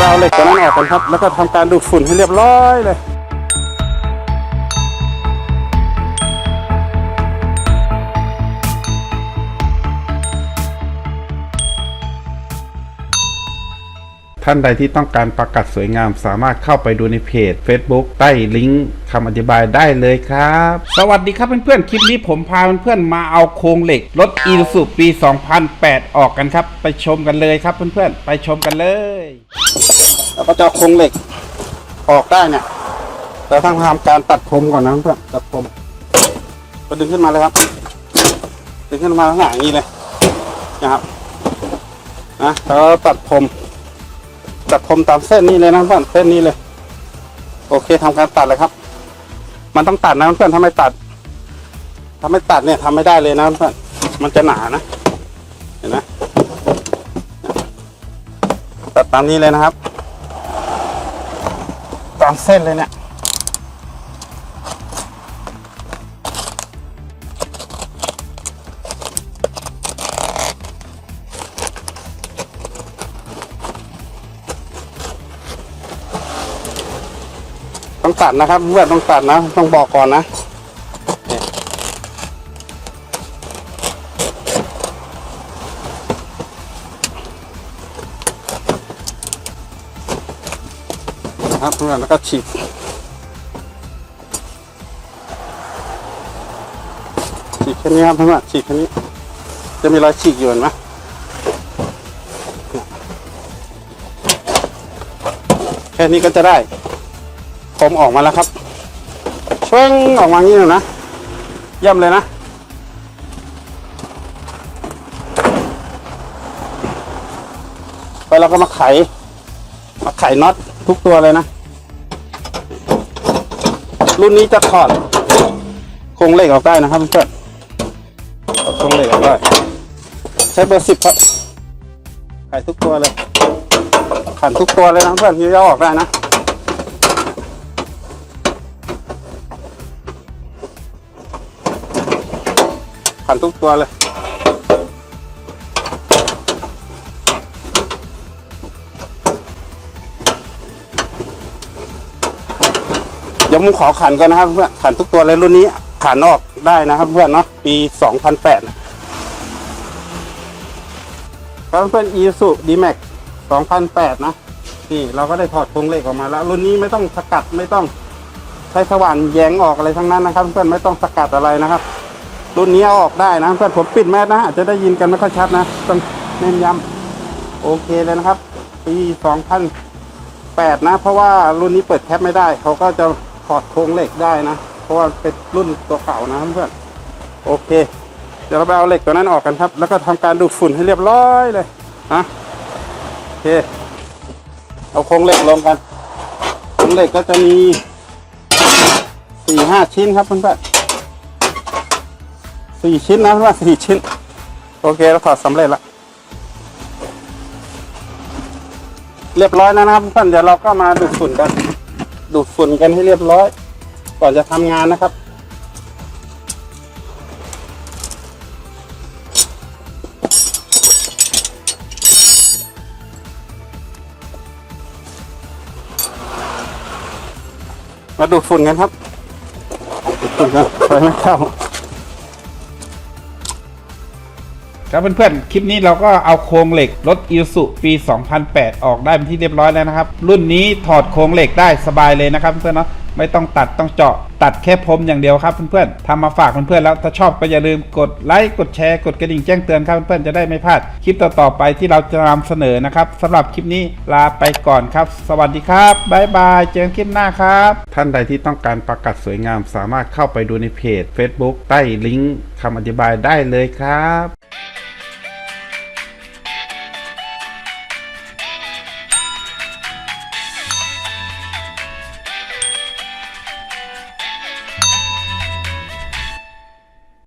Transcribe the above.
เราเหล็กตัวนั้นออกกันครับ แล้วก็ทำการดูดฝุ่นให้เรียบร้อยเลย ท่านใดที่ต้องการประกัดสวยงาม สามารถเข้าไปดูในเพจ Facebook ใต้ลิงก์คำอธิบายได้เลยครับ สวัสดีครับเพื่อนๆ คลิปนี้ผมพาเพื่อนๆมาเอาโครงเหล็กรถอีซูปี 2008 ออกกันครับ ไปชมกันเลยครับเพื่อนๆ ไปชมกันเลยแล้วก็จะโครงเหล็กออกได้เนี่ยเราต้องทำการตัดคมก่อนนะเพื่อนตัดคมก็ดึงขึ้นมาเลยครับ ดึงขึ้นมาข้างหลังอย่างนี้เลยนะครับนะแล้วตัดคม จัดคมตามเส้นนี้เลยนะเพื่อนเส้นนี้เลย โอเคทำการตัดเลยครับ มันต้องตัดนะเพื่อนถ้าไม่ตัดถ้าไม่ตัดเนี่ยทำไม่ได้เลยนะเพื่อนมันจะหนานะเห็นไหมตัดตามนี้เลยนะครับ ตามเส้นเลยเนี่ย ต้องตัดนะครับเพื่อนต้องตัดนะ ต้องบอกก่อนนะนะครับเพื่อนแล้วก็ฉีกฉีกแค่นี้ครับเพื่อนฉีกแค่นี้ จะมีรอยฉีกอยู่เห็นไหมแค่นี้ก็จะได้ ผมออกมาแล้วครับช่งออกมางี้เลยนะเยี่ยมเลยนะ ไปเราก็มาไข มาไขน็อตทุกตัวเลยนะ รุ่นนี้จะถอดโครงเหล็กออกได้นะครับเพื่อนถอดโครงเหล็กออกได้ ใช้เบอร์สิบครับ ไขทุกตัวเลยขันทุกตัวเลยนะเพื่อนที่จะออกได้นะ ขันทุกตัวเลย เดี๋ยวผมขอขันก่อนนะครับเพื่อนขันทุกตัวเลยรุ่นนี้ขันออกได้นะครับเพื่อนเนาะปี 2008ครับเพื่อน e s u d m a x 2008 นะ นี่เราก็ได้ถอดโครงเหล็กออกมาแล้ว รุ่นนี้ไม่ต้องสกัดไม่ต้องใช้สว่านแยงออกอะไรทั้งนั้นนะครับ เพื่อนไม่ต้องสกัดอะไรนะครับ รุ่นนี้เอาออกได้นะเพื่อนผมปิดแมสนะอาจจะได้ยินกันไม่ค่อยชัดนะต้องเน้นย้ำโอเคเลยนะครับ ปี2008นะ เพราะว่ารุ่นนี้เปิดแคปไม่ได้ เขาก็จะถอดโครงเหล็กได้นะ เพราะว่าเป็นรุ่นตัวเก่านะเพื่อนโอเค เดี๋ยวเราไปเอาเหล็กตัวนั้นออกกันครับ แล้วก็ทำการดูดฝุ่นให้เรียบร้อยเลยนะโอเค เอาโครงเหล็กลงกันโครงเหล็กก็จะมีสี่ห้าชิ้นครับเพื่อนๆ สี่ชิ้นนะว่าสี่ชิ้น โอเคเราถอดสำเร็จละเรียบร้อยแล้วนะครับเพื่อนเดี๋ยวเราก็มาดูดฝุ่นกัน ดูดฝุ่นกันให้เรียบร้อย ก่อนจะทำงานนะครับมาดูดฝุ่นกันครับดูดฝุ่นกันไปไม่เข้า ครับเพื่อนๆ คลิปนี้เราก็เอาโครงเหล็กรถอิสุปี 2008 ออกได้เป็นที่เรียบร้อยแล้วนะครับ รุ่นนี้ถอดโครงเหล็กได้สบายเลยนะครับเพื่อนๆเนาะไม่ต้องตัดต้องเจาะตัดแค่พรมอย่างเดียวครับเพื่อนๆทำมาฝากเพื่อนๆแล้วถ้าชอบก็อย่าลืมกดไลค์กดแชร์กดกระดิ่งแจ้งเตือนครับเพื่อนๆจะได้ไม่พลาดคลิปต่อๆไปที่เราจะนำเสนอนะครับสำหรับคลิปนี้ลาไปก่อนครับ สวัสดีครับบ๊ายบายเจอกันคลิปหน้าครับ ท่านใดที่ต้องการประกัดสวยงามสามารถเข้าไปดูในเพจ Facebook ใต้ลิงก์คำอธิบายได้เลยครับ